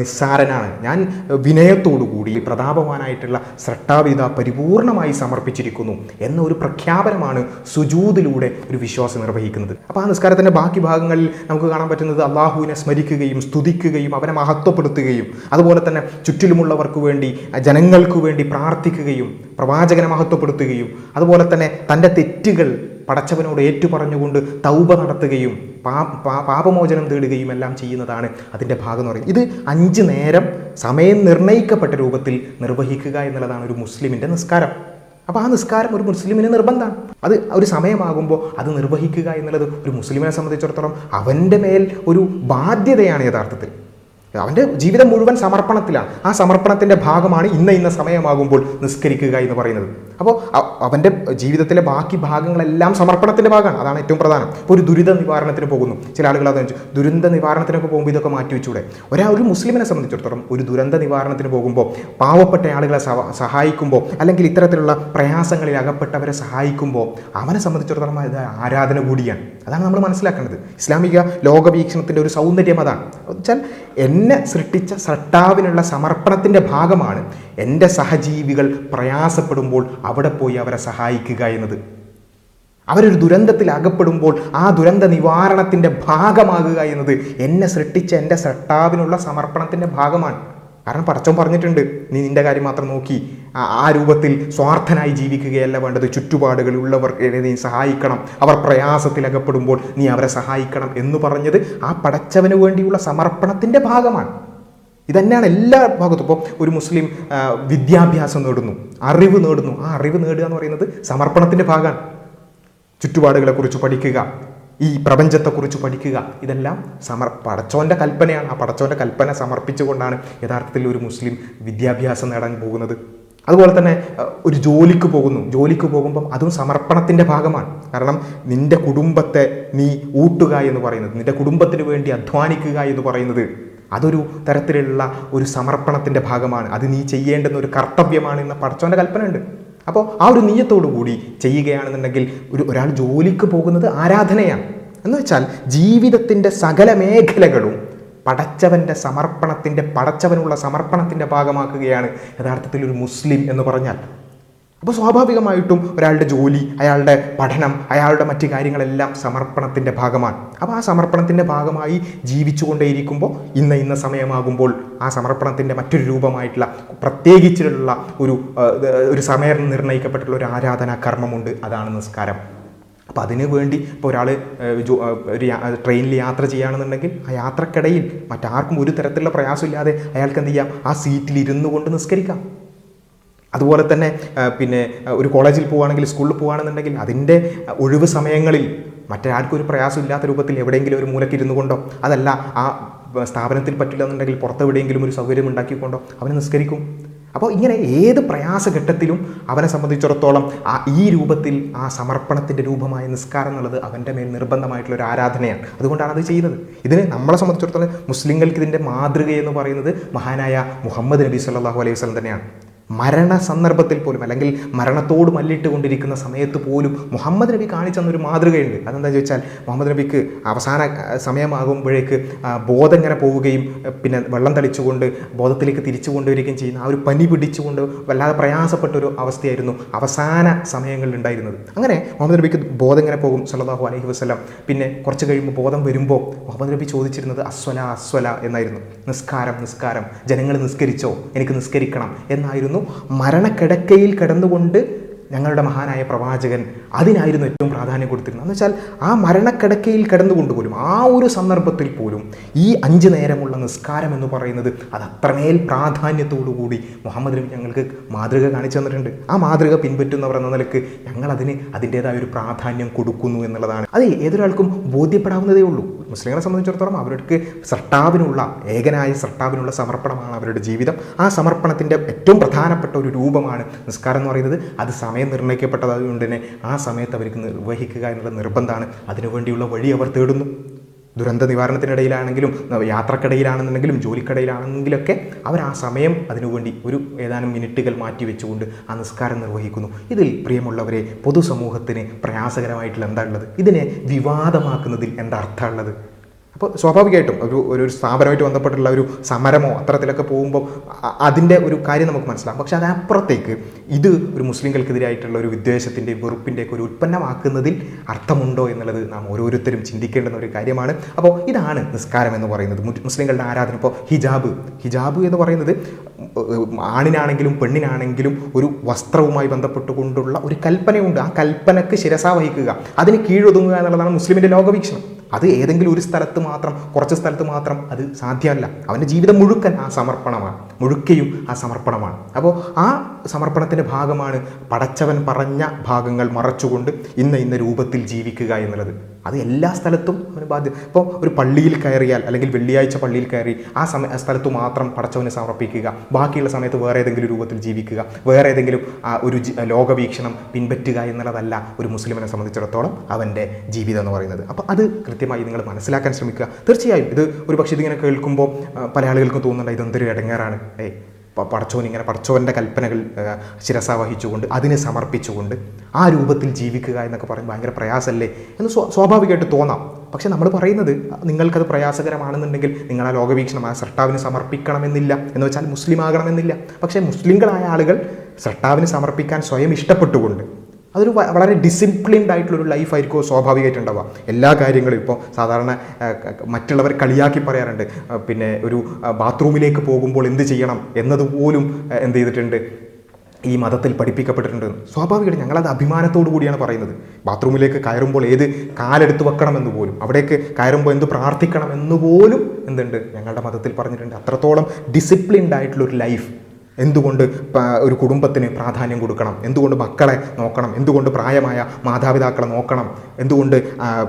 നിസ്സാരനാണ്. ഞാൻ വിനയത്തോടു കൂടി പ്രതാപവാനായിട്ടുള്ള സൃഷ്ടാവിത പരിപൂർണമായി സമർപ്പിച്ചിരിക്കുന്നു എന്ന ഒരു പ്രഖ്യാപനമാണ് സുജൂതിലൂടെ ഒരു വിശ്വാസം നിർവഹിക്കുന്നത്. അപ്പോൾ ആ നിസ്കാരത്തിന്റെ ബാക്കി ഭാഗങ്ങളിൽ നമുക്ക് കാണാൻ പറ്റുന്നത് അള്ളാഹുവിനെ സ്മരിക്കുകയും സ്തുതിക്കുകയും അവനെ മഹത്വപ്പെടുത്തുകയും അതുപോലെ തന്നെ ചുറ്റിലുമുള്ളവർക്ക് വേണ്ടി ജനങ്ങൾക്ക് വേണ്ടി പ്രാർത്ഥിക്കുകയും പ്രവാചകനെ മഹത്വപ്പെടുത്തുകയും അതുപോലെ തന്നെ തന്റെ തെറ്റുകൾ പടച്ചവനോട് ഏറ്റുപറഞ്ഞുകൊണ്ട് തൗബ നടത്തുകയും പാപമോചനം തേടുകയും എല്ലാം ചെയ്യുന്നതാണ് അതിന്റെ ഭാഗം എന്ന് പറയുന്നത്. ഇത് അഞ്ച് നേരം സമയം നിർണയിക്കപ്പെട്ട രൂപത്തിൽ നിർവഹിക്കുക എന്നുള്ളതാണ് ഒരു മുസ്ലിമിന്റെ നിസ്കാരം. അപ്പോൾ ആ നിസ്കാരം ഒരു മുസ്ലിമിന് നിർബന്ധമാണ്. അത് ഒരു സമയമാകുമ്പോൾ അത് നിർവഹിക്കുക എന്നുള്ളത് ഒരു മുസ്ലിമിനെ സംബന്ധിച്ചിടത്തോളം അവന്റെ മേൽ ഒരു ബാധ്യതയാണ് യഥാർത്ഥത്തിൽ. അവന്റെ ജീവിതം മുഴുവൻ സമർപ്പണത്തിലാണ്. ആ സമർപ്പണത്തിന്റെ ഭാഗമാണ് ഇന്ന ഇന്ന സമയമാകുമ്പോൾ നിസ്കരിക്കുക എന്ന് പറയുന്നത്. അപ്പോൾ അവന്റെ ജീവിതത്തിലെ ബാക്കി ഭാഗങ്ങളെല്ലാം സമർപ്പണത്തിന്റെ ഭാഗമാണ്. അതാണ് ഏറ്റവും പ്രധാനം. ഇപ്പോൾ ഒരു ദുരിത നിവാരണത്തിന് പോകുന്നു. ചില ആളുകൾ അത് വെച്ചു ദുരന്ത നിവാരണത്തിനൊക്കെ പോകുമ്പോൾ ഇതൊക്കെ മാറ്റി വെച്ചൂടെ? ഒരാ ഒരു മുസ്ലിമിനെ സംബന്ധിച്ചിടത്തോളം ഒരു ദുരന്ത നിവാരണത്തിന് പോകുമ്പോൾ പാവപ്പെട്ട ആളുകളെ സഹായിക്കുമ്പോൾ അല്ലെങ്കിൽ ഇത്തരത്തിലുള്ള പ്രയാസങ്ങളിൽ അകപ്പെട്ടവരെ സഹായിക്കുമ്പോൾ അവനെ സംബന്ധിച്ചിടത്തോളം ഇത് ആരാധന കൂടിയാണ്. അതാണ് നമ്മൾ മനസ്സിലാക്കേണ്ടത്. ഇസ്ലാമിക ലോകവീക്ഷണത്തിന്റെ ഒരു സൗന്ദര്യം അതാണ്. വെച്ചാൽ എന്നെ സൃഷ്ടിച്ച സട്ടാവിനുള്ള സമർപ്പണത്തിന്റെ ഭാഗമാണ് എന്റെ സഹജീവികൾ പ്രയാസപ്പെടുമ്പോൾ അവിടെ പോയി അവരെ സഹായിക്കുക എന്നത്. അവരൊരു ദുരന്തത്തിൽ അകപ്പെടുമ്പോൾ ആ ദുരന്ത നിവാരണത്തിന്റെ ഭാഗമാകുക എന്നത് എന്നെ സൃഷ്ടിച്ച എന്റെ സട്ടാവിനുള്ള സമർപ്പണത്തിന്റെ ഭാഗമാണ്. കാരണം പറച്ചവൻ പറഞ്ഞിട്ടുണ്ട് നീ നിന്റെ കാര്യം മാത്രം നോക്കി. ആ- രൂപത്തിൽ സ്വാർത്ഥനായി ജീവിക്കുകയല്ല വേണ്ടത്. ചുറ്റുപാടുകളുള്ളവർ നീ സഹായിക്കണം. അവർ പ്രയാസത്തിൽ അകപ്പെടുമ്പോൾ നീ അവരെ സഹായിക്കണം എന്ന് പറഞ്ഞത് ആ പടച്ചവന് വേണ്ടിയുള്ള സമർപ്പണത്തിന്റെ ഭാഗമാണ്. ഇതന്നെയാണ് എല്ലാ ഭാഗത്തും. ഇപ്പോൾ ഒരു മുസ്ലിം വിദ്യാഭ്യാസം നേടുന്നു അറിവ് നേടുന്നു. ആ അറിവ് നേടുക എന്ന് പറയുന്നത് സമർപ്പണത്തിന്റെ ഭാഗമാണ്. ചുറ്റുപാടുകളെക്കുറിച്ച് പഠിക്കുക ഈ പ്രപഞ്ചത്തെക്കുറിച്ച് പഠിക്കുക ഇതെല്ലാം സമർ പടച്ചോന്റെ കൽപ്പനയാണ്. ആ പടച്ചോന്റെ കൽപ്പന സമർപ്പിച്ചുകൊണ്ടാണ് യഥാർത്ഥത്തിൽ ഒരു മുസ്ലിം വിദ്യാഭ്യാസം നേടാൻ പോകുന്നത്. അതുപോലെ തന്നെ ഒരു ജോലിക്ക് പോകുന്നു. ജോലിക്ക് പോകുമ്പം അതും സമർപ്പണത്തിന്റെ ഭാഗമാണ്. കാരണം നിന്റെ കുടുംബത്തെ നീ ഊട്ടുക എന്ന് പറയുന്നത് നിന്റെ കുടുംബത്തിന് വേണ്ടി അധ്വാനിക്കുക എന്ന് പറയുന്നത് അതൊരു തരത്തിലുള്ള ഒരു സമർപ്പണത്തിന്റെ ഭാഗമാണ്. അത് നീ ചെയ്യേണ്ടുന്ന ഒരു കർത്തവ്യമാണ് എന്ന പടച്ചോന്റെ കൽപ്പന ഉണ്ട് അപ്പോൾ ആ ഒരു നീയത്തോടു കൂടി ചെയ്യുകയാണെന്നുണ്ടെങ്കിൽ ഒരു ഒരാൾ ജോലിക്ക് പോകുന്നത് ആരാധനയാണ്. എന്ന് വെച്ചാൽ ജീവിതത്തിന്റെ സകല മേഖലകളും പടച്ചവന്റെ സമർപ്പണത്തിന്റെ പടച്ചവനുള്ള സമർപ്പണത്തിന്റെ ഭാഗമാക്കുകയാണ് യഥാർത്ഥത്തിൽ ഒരു മുസ്ലിം എന്ന് പറഞ്ഞാൽ. അപ്പോൾ സ്വാഭാവികമായിട്ടും ഒരാളുടെ ജോലി അയാളുടെ പഠനം അയാളുടെ മറ്റ് കാര്യങ്ങളെല്ലാം സമർപ്പണത്തിന്റെ ഭാഗമാണ്. അപ്പോൾ ആ സമർപ്പണത്തിന്റെ ഭാഗമായി ജീവിച്ചുകൊണ്ടേയിരിക്കുമ്പോൾ ഇന്ന ഇന്ന സമയമാകുമ്പോൾ ആ സമർപ്പണത്തിന്റെ മറ്റൊരു രൂപമായിട്ടുള്ള പ്രത്യേകിച്ചിട്ടുള്ള ഒരു ഒരു സമയം നിർണയിക്കപ്പെട്ടിട്ടുള്ള ഒരു ആരാധനാ കർമ്മമുണ്ട്. അതാണ് നിസ്കാരം. അപ്പോൾ അതിന് വേണ്ടി ഇപ്പോൾ ഒരാൾ ഒരു ട്രെയിനിൽ യാത്ര ചെയ്യുകയാണെന്നുണ്ടെങ്കിൽ ആ യാത്രക്കിടയിൽ മറ്റാർക്കും ഒരു തരത്തിലുള്ള പ്രയാസമില്ലാതെ അയാൾക്ക് എന്ത് ചെയ്യാം? ആ സീറ്റിൽ ഇരുന്നു കൊണ്ട് നിസ്കരിക്കാം. അതുപോലെ തന്നെ പിന്നെ ഒരു കോളേജിൽ പോവുകയാണെങ്കിൽ സ്കൂളിൽ പോവുകയാണെന്നുണ്ടെങ്കിൽ അതിന്റെ ഒഴിവ് സമയങ്ങളിൽ മറ്റാർക്കും ഒരു പ്രയാസം ഇല്ലാത്ത രൂപത്തിൽ എവിടെയെങ്കിലും ഒരു മൂലയ്ക്ക് ഇരുന്നു കൊണ്ടോ അതല്ല ആ സ്ഥാപനത്തിൽ പറ്റില്ല എന്നുണ്ടെങ്കിൽ പുറത്ത് എവിടെയെങ്കിലും ഒരു സൗകര്യം ഉണ്ടാക്കിക്കൊണ്ടോ അവനെ നിസ്കരിക്കും. അപ്പോൾ ഇങ്ങനെ ഏത് പ്രയാസഘട്ടത്തിലും അവനെ സംബന്ധിച്ചിടത്തോളം ആ ഈ രൂപത്തിൽ ആ സമർപ്പണത്തിന്റെ രൂപമായ നിസ്കാരം എന്നുള്ളത് അവന്റെ മേൽ നിർബന്ധമായിട്ടുള്ള ഒരു ആരാധനയാണ്. അതുകൊണ്ടാണ് അത് ചെയ്യുന്നത്. ഇതിന് നമ്മളെ സംബന്ധിച്ചിടത്തോളം മുസ്ലിങ്ങൾക്ക് ഇതിന്റെ മാതൃക എന്ന് പറയുന്നത് മഹാനായ മുഹമ്മദ് നബി സല്ലല്ലാഹു അലൈഹി വസ്ലം തന്നെയാണ്. മരണ സന്ദർഭത്തിൽ പോലും അല്ലെങ്കിൽ മരണത്തോട് മല്ലിട്ട് കൊണ്ടിരിക്കുന്ന സമയത്ത് പോലും മുഹമ്മദ് നബി കാണിച്ചു തന്നൊരു മാതൃകയുണ്ട്. അതെന്താ ചോദിച്ചാൽ മുഹമ്മദ് നബിക്ക് അവസാന സമയമാകുമ്പോഴേക്ക് ബോധം ഇങ്ങനെ പോവുകയും പിന്നെ വെള്ളം തളിച്ചുകൊണ്ട് ബോധത്തിലേക്ക് തിരിച്ചു കൊണ്ടുവരികയും ചെയ്യുന്ന ആ ഒരു പനി പിടിച്ചുകൊണ്ട് വല്ലാതെ പ്രയാസപ്പെട്ടൊരു അവസ്ഥയായിരുന്നു അവസാന സമയങ്ങളിൽ ഉണ്ടായിരുന്നത്. അങ്ങനെ മുഹമ്മദ് നബിക്ക് ബോധം ഇങ്ങനെ പോകും സല്ലാഹു അലഹി വസല്ലം. പിന്നെ കുറച്ച് കഴിയുമ്പോൾ ബോധം വരുമ്പോൾ മുഹമ്മദ് നബി ചോദിച്ചിരുന്നത് അസ്വല അസ്വല എന്നായിരുന്നു. നിസ്കാരം നിസ്കാരം. ജനങ്ങൾ നിസ്കരിച്ചോ? എനിക്ക് നിസ്കരിക്കണം എന്നായിരുന്നു മരണക്കിടക്കയിൽ കിടന്നുകൊണ്ട് ഞങ്ങളുടെ മഹാനായ പ്രവാചകൻ അതിനായിരുന്നു ഏറ്റവും പ്രാധാന്യം കൊടുത്തിരുന്നത്. എന്ന് വെച്ചാൽ ആ മരണക്കിടക്കയിൽ കിടന്നുകൊണ്ട് പോലും ആ ഒരു സന്ദർഭത്തിൽ പോലും ഈ അഞ്ച് നേരമുള്ള നിസ്കാരം എന്ന് പറയുന്നത് അത് അത്രമേൽ പ്രാധാന്യത്തോടു കൂടി മുഹമ്മദ് നബി ഞങ്ങൾക്ക് മാതൃക കാണിച്ചു തന്നിട്ടുണ്ട്. ആ മാതൃക പിൻപറ്റുന്നവർ എന്ന നിലയ്ക്ക് ഞങ്ങൾ അതിന്റെതായ ഒരു പ്രാധാന്യം കൊടുക്കുന്നു എന്നുള്ളതാണ്. അത് ഏതൊരാൾക്കും ബോധ്യപ്പെടാവുന്നതേ ഉള്ളൂ. മുസ്ലിങ്ങളെ സംബന്ധിച്ചിടത്തോളം അവർക്ക് സർട്ടാവിനുള്ള ഏകനായ സർട്ടാവിനുള്ള സമർപ്പണമാണ് അവരുടെ ജീവിതം. ആ സമർപ്പണത്തിന്റെ ഏറ്റവും പ്രധാനപ്പെട്ട ഒരു രൂപമാണ് നിസ്കാരം എന്ന് പറയുന്നത്. അത് സമയം നിർണയിക്കപ്പെട്ടതുകൊണ്ട് തന്നെ ആ സമയത്ത് അവർക്ക് നിർവഹിക്കുക എന്നുള്ള നിർബന്ധമാണ്. അതിനുവേണ്ടിയുള്ള വഴി അവർ തേടുന്നു. ദുരന്ത നിവാരണത്തിനിടയിലാണെങ്കിലും യാത്രക്കിടയിലാണെന്നുണ്ടെങ്കിലും ജോലിക്കിടയിലാണെങ്കിലൊക്കെ അവർ ആ സമയം അതിനുവേണ്ടി ഒരു ഏതാനും മിനിറ്റുകൾ മാറ്റി വെച്ചുകൊണ്ട് ആ നിസ്കാരം നിർവഹിക്കുന്നു. ഇതിൽ പ്രിയമുള്ളവരെ പൊതുസമൂഹത്തിന് പ്രയാസകരമായിട്ടുള്ള എന്താ ഉള്ളത് ഇതിനെ വിവാദമാക്കുന്നതിൽ എന്താ അർത്ഥമുള്ളത്? അപ്പോൾ സ്വാഭാവികമായിട്ടും ഒരു ഒരു സ്ഥാപനമായിട്ട് ബന്ധപ്പെട്ടുള്ള ഒരു സമരമോ അത്തരത്തിലൊക്കെ പോകുമ്പോൾ അതിന്റെ ഒരു കാര്യം നമുക്ക് മനസ്സിലാകും പക്ഷെ അതിനപ്പുറത്തേക്ക് ഇത് ഒരു മുസ്ലിങ്ങൾക്കെതിരായിട്ടുള്ള ഒരു വിദ്വേഷത്തിന്റെ വെറുപ്പിന്റെ വെറുപ്പിന്റെയൊക്കെ ഒരു ഉൽപ്പന്നമാക്കുന്നതിൽ അർത്ഥമുണ്ടോ എന്നുള്ളത് നാം ഓരോരുത്തരും ചിന്തിക്കേണ്ടുന്ന ഒരു കാര്യമാണ്. അപ്പോൾ ഇതാണ് നിസ്കാരം എന്ന് പറയുന്നത്. മുസ്ലിങ്ങളുടെ ആരാധന. ഇപ്പോൾ ഹിജാബ്. ഹിജാബ് എന്ന് പറയുന്നത് ആണിനാണെങ്കിലും പെണ്ണിനാണെങ്കിലും ഒരു വസ്ത്രവുമായി ബന്ധപ്പെട്ടുകൊണ്ടുള്ള ഒരു കൽപ്പനയുണ്ട്. ആ കൽപ്പനക്ക് ശിരസാവഹിക്കുക. അതിന് കീഴൊതുങ്ങുക എന്നുള്ളതാണ് മുസ്ലിമിന്റെ ലോകവീക്ഷണം. അത് ഏതെങ്കിലും ഒരു സ്ഥലത്ത് മാത്രം കുറച്ച് സ്ഥലത്ത് മാത്രം അത് സാധ്യമല്ല. അവന്റെ ജീവിതം മുഴുക്കൻ ആ സമർപ്പണമാണ്. മുഴുക്കയും ആ സമർപ്പണമാണ്. അപ്പോൾ ആ സമർപ്പണത്തിന്റെ ഭാഗമാണ് പടച്ചവൻ പറഞ്ഞ ഭാഗങ്ങൾ മറച്ചുകൊണ്ട് ഇന്ന ഇന്ന രൂപത്തിൽ ജീവിക്കുക എന്നുള്ളത്. അത് എല്ലാ സ്ഥലത്തും അവന് ബാധ്യത ഇപ്പോൾ ഒരു പള്ളിയിൽ കയറിയാൽ അല്ലെങ്കിൽ വെള്ളിയാഴ്ച പള്ളിയിൽ കയറി ആ സമയ സ്ഥലത്ത് മാത്രം പടച്ചവന് സമർപ്പിക്കുക. ബാക്കിയുള്ള സമയത്ത് വേറെ ഏതെങ്കിലും രൂപത്തിൽ ജീവിക്കുക. വേറെ ഏതെങ്കിലും ഒരു ലോകവീക്ഷണം പിൻപറ്റുക എന്നുള്ളതല്ല ഒരു മുസ്ലിമിനെ സംബന്ധിച്ചിടത്തോളം അവന്റെ ജീവിതം എന്ന് പറയുന്നത്. അപ്പോൾ അത് കൃത്യമായി നിങ്ങൾ മനസ്സിലാക്കാൻ ശ്രമിക്കുക. തീർച്ചയായും ഇത് ഒരു പക്ഷേ ഇതിങ്ങനെ കേൾക്കുമ്പോൾ പല ആളുകൾക്കും തോന്നുന്നുണ്ട് ഇതെന്തൊരു ഇടങ്ങേറാണ്. ഏയ് പടച്ചോൻ ഇങ്ങനെ പടച്ചോന്റെ കൽപ്പനകൾ ശിരസാവഹിച്ചുകൊണ്ട് ശിരസ വഹിച്ചുകൊണ്ട് അതിനെ സമർപ്പിച്ചുകൊണ്ട് ആ രൂപത്തിൽ ജീവിക്കുക എന്നൊക്കെ പറയുമ്പോൾ ഭയങ്കര പ്രയാസമല്ലേ എന്ന് സ്വാ- സ്വാഭാവികമായിട്ട് തോന്നാം. പക്ഷെ നമ്മൾ പറയുന്നത് നിങ്ങൾക്കത് പ്രയാസകരമാണെന്നുണ്ടെങ്കിൽ നിങ്ങൾ ആ ലോകവീക്ഷണം ആ സർട്ടാവിന് സമർപ്പിക്കണമെന്നില്ല എന്ന് വെച്ചാൽ മുസ്ലിം ആകണമെന്നില്ല പക്ഷേ മുസ്ലിങ്ങളായ ആളുകൾ സർട്ടാവിന് സമർപ്പിക്കാൻ സ്വയം ഇഷ്ടപ്പെട്ടുകൊണ്ട് അതൊരു വളരെ ഡിസിപ്ലിൻഡ് ആയിട്ടുള്ളൊരു ലൈഫായിരിക്കും സ്വാഭാവികമായിട്ടുണ്ടാവുക? എല്ലാ കാര്യങ്ങളും ഇപ്പോൾ സാധാരണ മറ്റുള്ളവർ കളിയാക്കി പറയാറുണ്ട്. പിന്നെ ഒരു ബാത്റൂമിലേക്ക് പോകുമ്പോൾ എന്ത് ചെയ്യണം എന്നതുപോലും എന്ത് ചെയ്തിട്ടുണ്ട് ഈ മതത്തിൽ പഠിപ്പിക്കപ്പെട്ടിട്ടുണ്ട്. സ്വാഭാവികമായിട്ട് ഞങ്ങളത് അഭിമാനത്തോടു കൂടിയാണ് പറയുന്നത്. ബാത്റൂമിലേക്ക് കയറുമ്പോൾ ഏത് കാലെടുത്ത് വെക്കണമെന്ന് പോലും അവിടേക്ക് കയറുമ്പോൾ എന്ത് പ്രാർത്ഥിക്കണം എന്ന് പോലും എന്തുണ്ട്? ഞങ്ങളുടെ മതത്തിൽ പറഞ്ഞിട്ടുണ്ട്. അത്രത്തോളം ഡിസിപ്ലിൻഡ് ആയിട്ടുള്ള ഒരു ലൈഫ് എന്തുകൊണ്ട് ഒരു കുടുംബത്തിന് പ്രാധാന്യം കൊടുക്കണം? എന്തുകൊണ്ട് മക്കളെ നോക്കണം? എന്തുകൊണ്ട് പ്രായമായ മാതാപിതാക്കളെ നോക്കണം? എന്തുകൊണ്ട്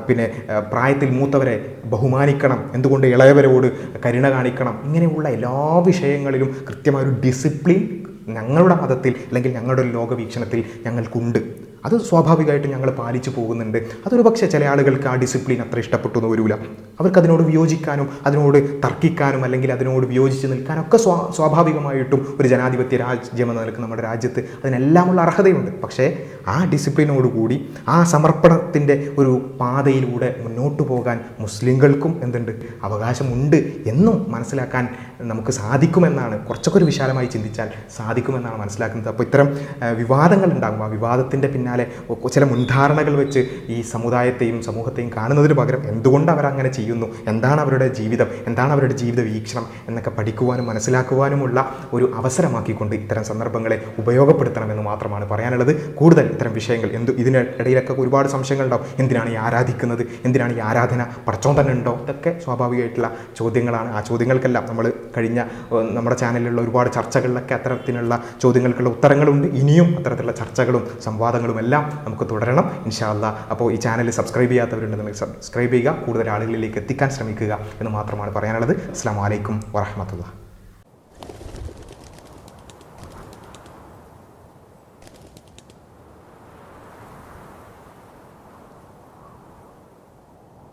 പിന്നെ പ്രായത്തിൽ മൂത്തവരെ ബഹുമാനിക്കണം? എന്തുകൊണ്ട് ഇളയവരോട് കരുണ കാണിക്കണം? ഇങ്ങനെയുള്ള എല്ലാ വിഷയങ്ങളിലും കൃത്യമായ ഒരു ഡിസിപ്ലിൻ ഞങ്ങളുടെ മതത്തിൽ അല്ലെങ്കിൽ ഞങ്ങളുടെ ലോകവീക്ഷണത്തിൽ ഞങ്ങൾക്കുണ്ട്. അത് സ്വാഭാവികമായിട്ട് ഞങ്ങൾ പാലിച്ചു പോകുന്നുണ്ട്. അതൊരു പക്ഷേ ചില ആളുകൾക്ക് ആ ഡിസിപ്ലിൻ അത്ര ഇഷ്ടപ്പെട്ടു എന്ന് വരില്ല അവർക്ക് അതിനോട് വിയോജിക്കാനും അതിനോട് തർക്കിക്കാനും അല്ലെങ്കിൽ അതിനോട് വിയോജിച്ച് നിൽക്കാനും ഒക്കെ സ്വാ സ്വാഭാവികമായിട്ടും ഒരു ജനാധിപത്യ രാജ്യമെന്ന നിലയ്ക്ക് നമ്മുടെ രാജ്യത്ത് അതിനെല്ലാമുള്ള അർഹതയുണ്ട്. പക്ഷേ ആ ഡിസിപ്ലിനോടുകൂടി ആ സമർപ്പണത്തിന്റെ ഒരു പാതയിലൂടെ മുന്നോട്ട് പോകാൻ മുസ്ലിങ്ങൾക്കും എന്തുണ്ട്? അവകാശമുണ്ട് എന്നും മനസ്സിലാക്കാൻ നമുക്ക് സാധിക്കുമെന്നാണ്. കുറച്ചൊക്കെ ഒരു വിശാലമായി ചിന്തിച്ചാൽ സാധിക്കുമെന്നാണ് മനസ്സിലാക്കുന്നത്. അപ്പോൾ ഇത്തരം വിവാദങ്ങൾ ഉണ്ടാകും ആ വിവാദത്തിന്റെ പിന്നാലെ ചില മുൻധാരണകൾ വെച്ച് ഈ സമുദായത്തെയും സമൂഹത്തെയും കാണുന്നതിന് പകരം എന്തുകൊണ്ട് അവരങ്ങനെ ചെയ്യുന്നു? എന്താണ് അവരുടെ ജീവിതം? എന്താണ് അവരുടെ ജീവിത വീക്ഷണം? എന്നൊക്കെ പഠിക്കുവാനും മനസ്സിലാക്കുവാനുമുള്ള ഒരു അവസരമാക്കിക്കൊണ്ട് ഇത്തരം സന്ദർഭങ്ങളെ ഉപയോഗപ്പെടുത്തണമെന്ന് മാത്രമാണ് പറയാനുള്ളത്. കൂടുതൽ ഇത്തരം വിഷയങ്ങൾ എന്ത് ഇതിനിടയിലൊക്കെ ഒരുപാട് സംശയങ്ങൾ ഉണ്ടാവും. എന്തിനാണ് ഈ ആരാധിക്കുന്നത്? എന്തിനാണ് ഈ ആരാധന? പടച്ചോൻ തന്നെ ഉണ്ടോ ഇതൊക്കെ സ്വാഭാവികമായിട്ടുള്ള ചോദ്യങ്ങളാണ്. ആ ചോദ്യങ്ങൾക്കെല്ലാം നമ്മൾ കഴിഞ്ഞ നമ്മുടെ ചാനലിലുള്ള ഒരുപാട് ചർച്ചകളിലൊക്കെ അത്തരത്തിലുള്ള ചോദ്യങ്ങൾക്കുള്ള ഉത്തരങ്ങളുണ്ട്. ഇനിയും അത്തരത്തിലുള്ള ചർച്ചകളും സംവാദങ്ങളും എല്ലാം നമുക്ക് തുടരണം. ഇൻഷാല്ല അപ്പോൾ ഈ ചാനൽ സബ്സ്ക്രൈബ് ചെയ്യാത്തവരുണ്ടെങ്കിൽ സബ്സ്ക്രൈബ് ചെയ്യുക. കൂടുതൽ ആളുകളിലേക്ക് എത്തിക്കാൻ ശ്രമിക്കുക എന്ന് മാത്രമാണ് പറയാനുള്ളത്. അസ്സാം വലൈക്കും വറഹമത്തുള്ള